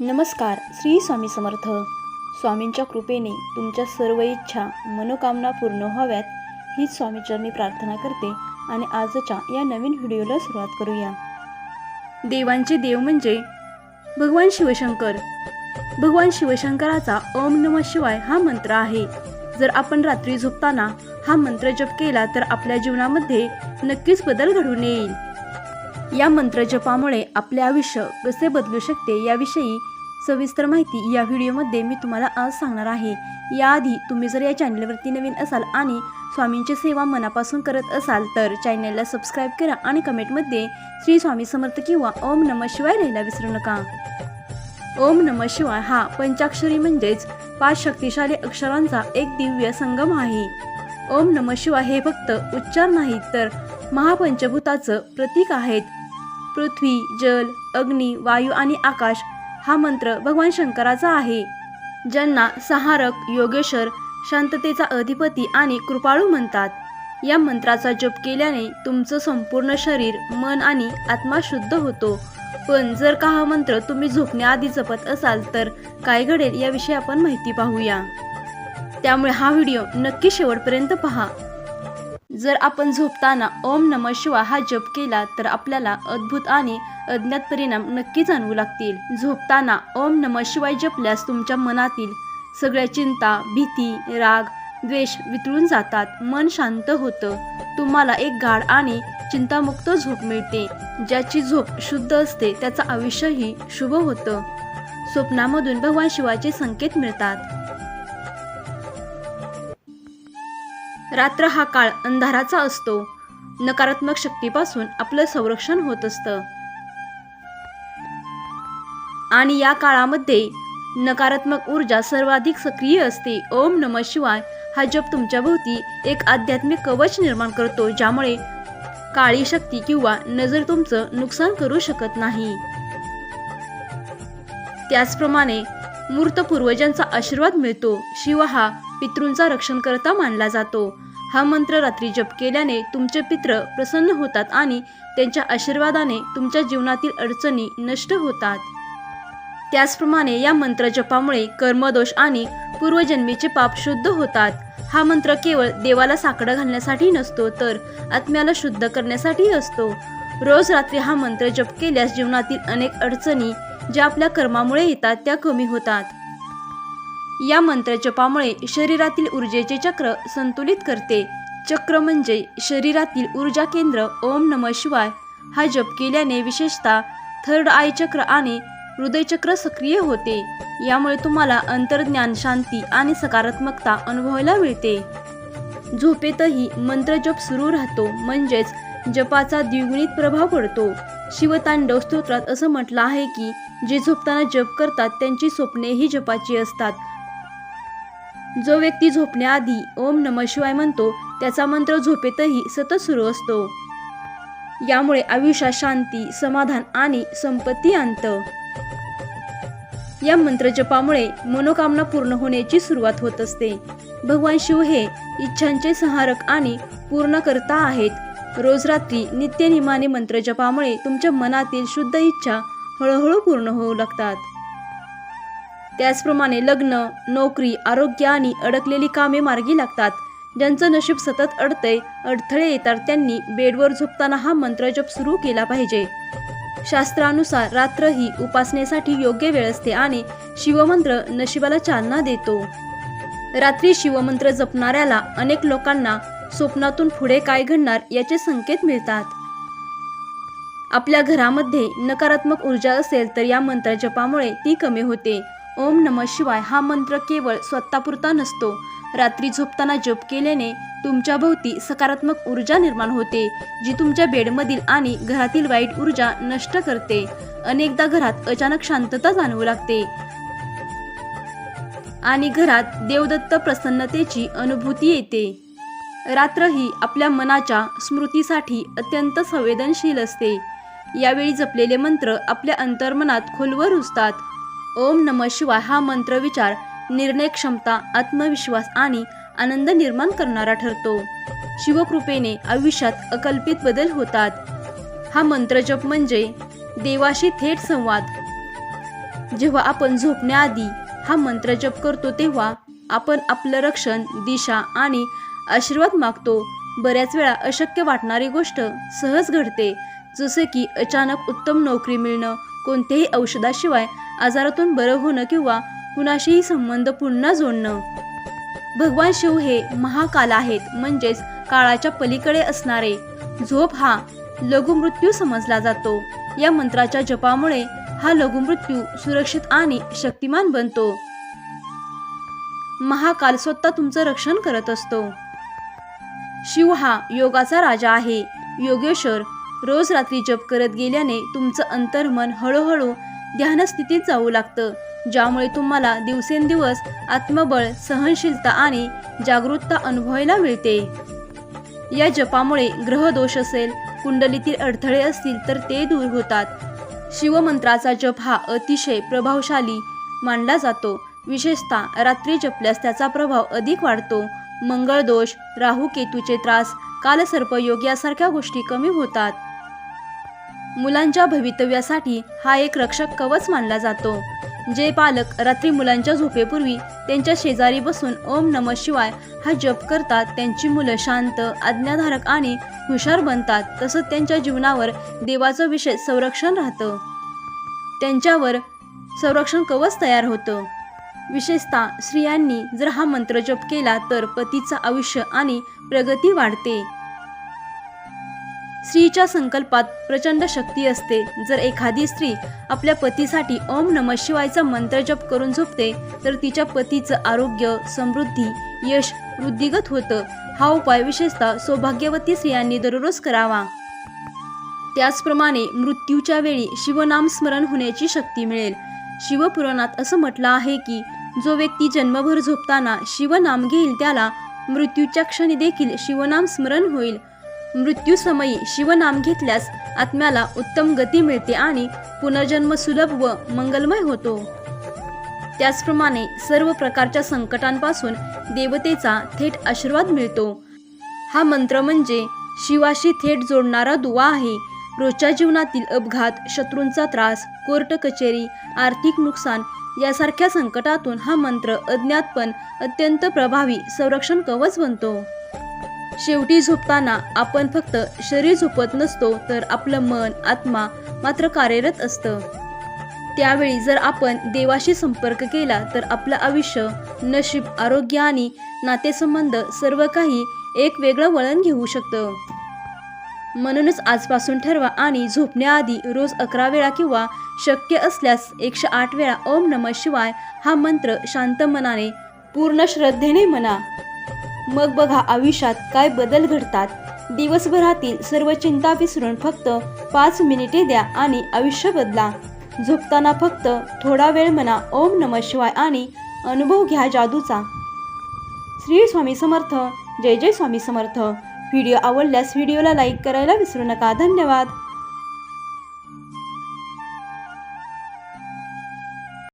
नमस्कार श्री स्वामी समर्थ. स्वामींच्या कृपेने तुमच्या सर्व इच्छा मनोकामना पूर्ण व्हाव्यात. हीच स्वामीचरणी प्रार्थना करते आणि आजच्या या नवीन व्हिडिओला सुरुवात करूया. देवांचे देव म्हणजे भगवान शिवशंकर. भगवान शिवशंकराचा ओम नम शिवाय हा मंत्र आहे. जर आपण रात्री झोपताना हा मंत्र जप केला तर आपल्या जीवनामध्ये नक्कीच बदल घडून येईल. या मंत्रजपामुळे आपले आयुष्य कसे बदलू शकते याविषयी सविस्तर माहिती या व्हिडिओमध्ये मी तुम्हाला आज सांगणार आहे. याआधी तुम्ही जर या चॅनलवरती नवीन असाल आणि स्वामींची सेवा मनापासून करत असाल तर चॅनलला सबस्क्राईब करा आणि कमेंटमध्ये श्री स्वामी समर्थ किंवा ओम नम शिवाय लिहायला विसरू नका. ओम नम शिवाय हा पंचाक्षरी म्हणजेच पाच शक्तिशाली अक्षरांचा एक दिव्य संगम आहे. ओम नम शिवाय हे फक्त उच्चार नाहीत तर महापंचभूताचं प्रतीक आहेत. पृथ्वी जल अग्नी वायू आणि आकाश हा मंत्र भगवान शंकराचा आहे. ज्यांना सहारक योगेश्वर शांततेचा अधिपती आणि कृपाळू म्हणतात. या मंत्राचा जप केल्याने तुमचं संपूर्ण शरीर मन आणि आत्मा शुद्ध होतो. पण जर का हा मंत्र तुम्ही झोपण्याआधी जपत असाल तर काय घडेल याविषयी आपण माहिती पाहूया. त्यामुळे हा व्हिडिओ नक्की शेवटपर्यंत पहा. जर आपण झोपताना ओम नम शिवा हा जप केला तर आपल्याला अद्भुत आणि अज्ञात परिणाम नक्की जाणवू लागतील. झोपताना ओम नम शिवाय जपल्यास तुमच्या मनातील सगळ्या चिंता भीती राग द्वेष वितळून जातात. मन शांत होतं. तुम्हाला एक गाढ आणि चिंतामुक्त झोप मिळते. ज्याची झोप शुद्ध असते त्याचं आयुष्यही शुभ होतं. स्वप्नामधून भगवान शिवाचे संकेत मिळतात. रात्र हा काळ अंधाराचा असतो. नकारात्मक शक्तीपासून आपलं संरक्षण होत असतं. आणि या काळामध्ये नकारात्मक ऊर्जा सर्वाधिक सक्रिय असते. ओम नम शिवाय हा जप तुमच्या भोवती एक आध्यात्मिक कवच निर्माण करतो ज्यामुळे काळी शक्ती किंवा नजर तुमचं नुकसान करू शकत नाही. त्याचप्रमाणे मूर्त पूर्वजांचा आशीर्वाद मिळतो. शिव हा पितृंचा रक्षण करता मानला जातो. हा मंत्र रात्री जप केल्याने तुमचे पित्र प्रसन्न होतात आणि त्यांच्या आशीर्वादाने तुमच्या जीवनातील अडचणी नष्ट होतात. त्याचप्रमाणे या मंत्र जपामुळे कर्मदोष आणि पूर्वजन्मीचे पाप शुद्ध होतात. हा मंत्र केवळ देवाला साकडं घालण्यासाठी नसतो तर आत्म्याला शुद्ध करण्यासाठी असतो. रोज रात्री हा मंत्र जप केल्यास जीवनातील अनेक अडचणी ज्या आपल्या कर्मामुळे येतात त्या कमी होतात. या मंत्र जपामुळे शरीरातील ऊर्जेचे चक्र संतुलित करते. चक्र म्हणजे शरीरातील ऊर्जा केंद्र ओम नम शिवाय. हा जप केल्याने विशेषतः थर्ड आय चक्र आणि हृदयचक्र सक्रिय होते. यामुळे तुम्हाला अंतर्ज्ञान शांती आणि सकारात्मकता अनुभवायला मिळते. झोपेतही मंत्र जप सुरू राहतो म्हणजेच जपाचा द्विगुणित प्रभाव पडतो. शिवतांडव स्तोत्रात असं म्हटलं आहे की जे झोपताना जप करतात त्यांची स्वप्नेही जपाची असतात. जो व्यक्ती झोपण्याआधी ओम नम शिवाय म्हणतो त्याचा मंत्र झोपेतही सतत सुरू असतो. यामुळे आयुष्यात शांती समाधान आणि संपत्ती आणतं. या मंत्रजपामुळे मनोकामना पूर्ण होण्याची सुरुवात होत असते. भगवान शिव हे इच्छांचे संहारक आणि पूर्णकर्ता आहेत. रोज रात्री नित्यनिमाने मंत्रजपामुळे तुमच्या मनातील शुद्ध इच्छा हळूहळू पूर्ण होऊ लागतात. त्याचप्रमाणे लग्न नोकरी आरोग्य आणि अडकलेली कामे मार्गी लागतात. ज्यांचं नशीब सतत अडतंय अडथळे येतात त्यांनी बेडवर झोपताना हा मंत्रजप सुरू केला पाहिजे. शास्त्रानुसार रात्र ही उपासनेसाठी योग्य वेळ असते आणि शिवमंत्र नशिबाला चालना देतो. रात्री शिवमंत्र जपणाऱ्याला अनेक लोकांना स्वप्नातून पुढे काय घडणार याचे संकेत मिळतात. आपल्या घरामध्ये नकारात्मक ऊर्जा असेल तर या मंत्रजपामुळे ती कमी होते. ओम नम शिवाय हा मंत्र केवळ स्वतःपुरता नसतो. रात्री झोपताना जप केल्याने तुमच्या भोवती सकारात्मक ऊर्जा निर्माण होते जी तुमच्या बेडमधील आणि घरातील वाईट ऊर्जा नष्ट करते. अनेकदा घरात अचानक शांतता जाणवू लागते. आणि घरात देवदत्त प्रसन्नतेची अनुभूती येते. रात्र ही आपल्या मनाच्या स्मृतीसाठी अत्यंत संवेदनशील असते. यावेळी जपलेले मंत्र आपल्या अंतर्मनात खोलवर रुजतात. ओम नम शिवाय हा मंत्र विचार निर्णय क्षमता आत्मविश्वास आणि आनंद निर्माण करणारा ठरतो. शिवकृपेने आयुष्यात अकल्पित बदल होतात. हा मंत्रजप म्हणजे देवाशी थेट संवाद. जेव्हा आपण झोपण्याआधी हा मंत्र जप करतो तेव्हा आपण आपलं रक्षण दिशा आणि आशीर्वाद मागतो. बऱ्याच वेळा अशक्य वाटणारी गोष्ट सहज घडते जसे की अचानक उत्तम नोकरी मिळणं कोणत्याही औषधाशिवाय आजारातून बरं होणं किंवा कुणाशीही संबंध पुन्हा जोडणं. भगवान शिव हे महाकाल आहेत म्हणजेच काळाच्या पलीकडे असणारे. झोप हा लघुमृत्यू समजला जातो. या मंत्राच्या जपामुळे हा लघुमृत्यू सुरक्षित आणि शक्तिमान बनतो. महाकाल स्वतः तुमचं रक्षण करत असतो. शिव हा योगाचा राजा आहे. योगेश्वर रोज रात्री जप करत गेल्याने तुमचं अंतर्मन हळूहळू ध्यानस्थितीत जाऊ लागतं. ज्यामुळे तुम्हाला दिवसेंदिवस आत्मबळ सहनशीलता आणि जागरूकता अनुभवायला मिळते. या जपामुळे ग्रहदोष असेल कुंडलीतील अडथळे असतील तर ते दूर होतात. शिवमंत्राचा जप हा अतिशय प्रभावशाली मानला जातो. विशेषतः रात्री जपल्यास त्याचा प्रभाव अधिक वाढतो. मंगळ दोष राहू केतूचे त्रास कालसर्पयोग यासारख्या गोष्टी कमी होतात. मुलांच्या भवितव्यासाठी हा एक रक्षक कवच मानला जातो. जे पालक रात्री मुलांच्या झोपेपूर्वी त्यांच्या शेजारी बसून ओम नम शिवाय हा जप करतात त्यांची मुलं शांत आज्ञाधारक आणि हुशार बनतात. तसंच त्यांच्या जीवनावर देवाचं विशेष संरक्षण राहतं. त्यांच्यावर संरक्षण कवच तयार होतं. विशेषतः स्त्रियांनी जर हा मंत्र जप केला तर पतीचं आयुष्य आणि प्रगती वाढते. स्त्रीच्या संकल्पात प्रचंड शक्ती असते. जर एखादी स्त्री आपल्या पतीसाठी ओम नम शिवायचा मंत्र जप करून झोपते तर तिच्या पतीचं आरोग्य समृद्धी यश वृद्धिगत होतं. हा उपाय विशेषतः सौभाग्यवती स्त्रियांनी दररोज करावा. त्याचप्रमाणे मृत्यूच्या वेळी शिवनाम स्मरण होण्याची शक्ती मिळेल. शिवपुराणात असं म्हटलं आहे की जो व्यक्ती जन्मभर झोपताना शिवनाम घेईल त्याला मृत्यूच्या क्षणी देखील शिवनाम स्मरण होईल. मृत्यूसमयी शिवनाम घेतल्यास आत्म्याला उत्तम गती मिळते आणि पुनर्जन्म सुलभ व मंगलमय होतो. त्याचप्रमाणे सर्व प्रकारच्या संकटांपासून देवतेचा थेट आशीर्वाद मिळतो. हा मंत्र म्हणजे शिवाशी थेट जोडणारा दुवा आहे. रोजच्या जीवनातील अपघात शत्रूंचा त्रास कोर्ट कचेरी आर्थिक नुकसान यासारख्या संकटातून हा मंत्र अज्ञात पण अत्यंत प्रभावी संरक्षण कवच बनतो. शेवटी झोपताना आपण फक्त शरीर झोपत नसतो तर आपलं मन आत्मा मात्र कार्यरत असतं. त्यावेळी जर आपण देवाशी संपर्क केला तर आपलं आयुष्य नशीब आरोग्य आणि नातेसंबंध सर्व काही एक वेगळं वळण घेऊ शकतं. म्हणूनच आजपासून ठरवा आणि झोपण्याआधी रोज अकरा वेळा किंवा शक्य असल्यास एकशे आठ वेळा ओम नम शिवाय हा मंत्र शांत मनाने पूर्ण श्रद्धेने म्हणा. मग बघा आयुष्यात काय बदल घडतात. दिवसभरातील सर्व चिंता विसरून फक्त पाच मिनिटे द्या आणि आयुष्य बदला. झोपताना फक्त थोडा वेळ म्हणा ओम नम शिवाय आणि अनुभव घ्या जादूचा. श्री स्वामी समर्थ. जय जय स्वामी समर्थ. व्हिडिओ आवडल्यास व्हिडिओला लाईक करायला विसरू नका. धन्यवाद.